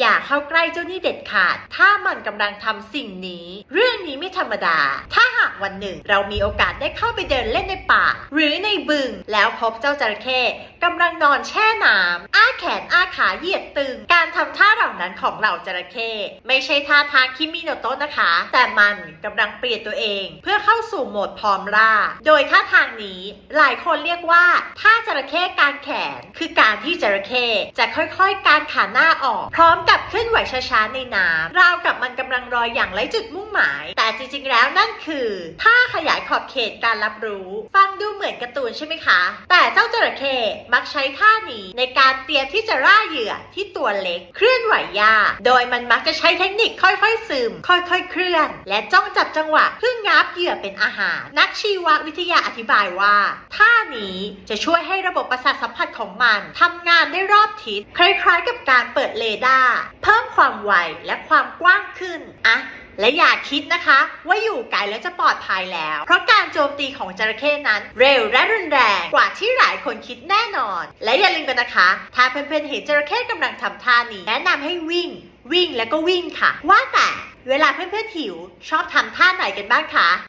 อย่าเข้าใกล้เจ้านี่เด็ดขาด ถ้ามันกำลังทำสิ่งนี้ เรื่องนี้ไม่ธรรมดา ถ้าหากวันหนึ่งเรามีโอกาสได้เข้าไปเดินเล่นในป่า หรือในบึง แล้วพบเจ้าจระเข้กำลังนอนแช่น้ำอ้าแขน ขาเหยียดตึง การทำท่าเหล่านั้นของเหล่าจระเข้ไม่ใช่ท่าทางคิมิโนโตะนะคะ แต่มันกำลังเปลี่ยนตัวเอง เพื่อเข้าสู่โหมดพร้อมล่า โดยท่าทางนี้หลายคนเรียกว่าท่าจระเข้การแขน คือการที่จระเข้จะค่อยๆ การขาหน้าออก พร้อมกับเคลื่อนไหวช้าๆในน้ำราวกับมันกำลังลอยอย่างไร้จุดมุ่งหมาย แต่จริงๆแล้วนั่นคือท่าขยายขอบเขตการรับรู้ ฟังดูเหมือนการ์ตูนใช่ไหมคะ แต่เจ้าจระเข้มักใช้ท่านี้ในการเตรียมที่จะล่าเหยื่อที่ตัวเล็ก เคลื่อนไหวยาก โดยมันมักจะใช้เทคนิคค่อยๆซึม ค่อยๆ เคลื่อน และจ้องจับจังหวะเพื่องับเหยื่อเป็นอาหาร นักชีววิทยาอธิบายว่า ท่านี้จะช่วยให้ระบบประสาทสัมผัสของมันทำงานได้รอบทิศคล้ายๆ กับการเปิดเรดาร์เพิ่มความไวและความกว้างขึ้นอะ และอย่าคิดนะคะ ว่าอยู่ไกลแล้วจะปลอดภัยแล้ว เพราะการโจมตีของจระเข้นั้น เร็วและรุนแรงกว่าที่หลายคนคิดแน่นอน และอย่าลืมกันนะคะ ถ้าเพื่อนๆเห็นจระเข้กำลังทำท่านี้ แนะนำให้วิ่ง วิ่งแล้วก็วิ่งค่ะ ว่าแต่เวลาเพื่อนๆหิว ชอบทำท่าไหนกันบ้างคะ